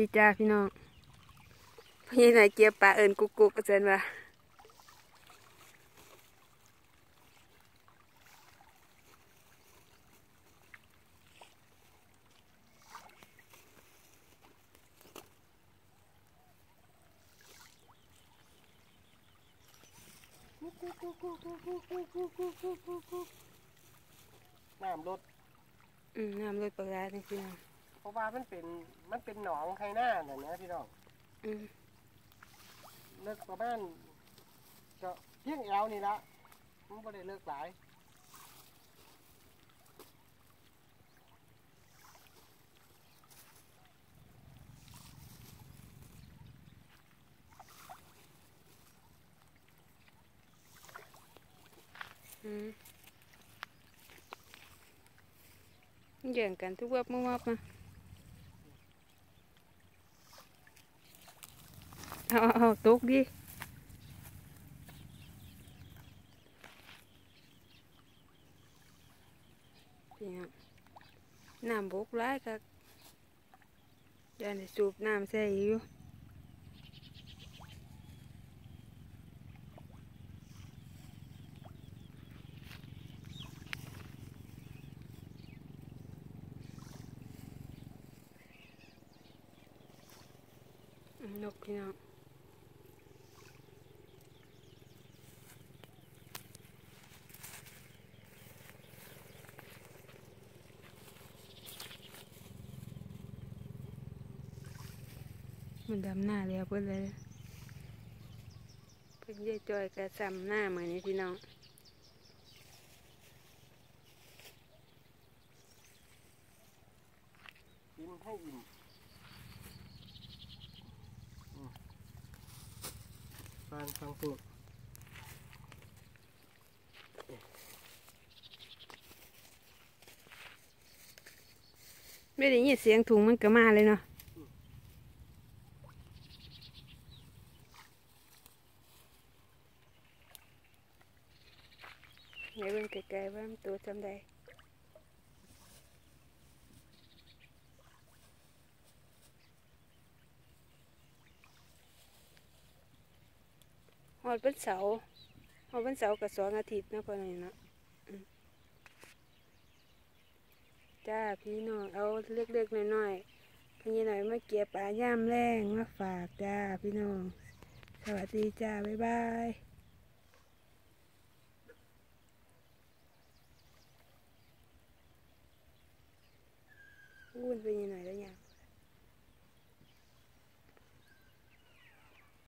ดีจ้าพี่น้องพี่ไหนเกียบปลาเอิญกุกกุกกระเจินว่าน้ำลดอืม น้ำลดปลาร้าพี่น้อง เพราะว่ามันเป็นมันเป็นหนองไคหน้าน่ะนะพี่น้องอืมเลิกประมาณก็เพียงแอวนี่ละมันไม่ได้เลิกหลายอืมแย่งกันทุกวับมุวับมา เอาเอาเอาตกดิพี่น้องน้ำบกร้ายครับยันได้สูบน้ำใส่อยู่ อื มนกพี่น้องมันดำหน้าแล้วเพื่อนเลยเพื่อนยายจอยกระซำหน้าเหมือนนี้พี่น้องกินให้อิ่มอืมฟังฟังพูดไม่ได้ยินเสียงถุงมันก็มาเลยเนาะ ไหนเบิ่งไกลๆว่ามันตัวจำได้หอดเป็นเสาหอดเป็นเสากับสองอาทิตย์นะพอหน่นะจ้าพี่น้องเอาเล็กๆน้อยๆพี่หน่อยมาเก็บปลาย่ามแรงมาฝากจ้าพี่น้อง สวัสดีจ้า บ๊ายบาย วุ่นไปยังไงแล้วเนี่ย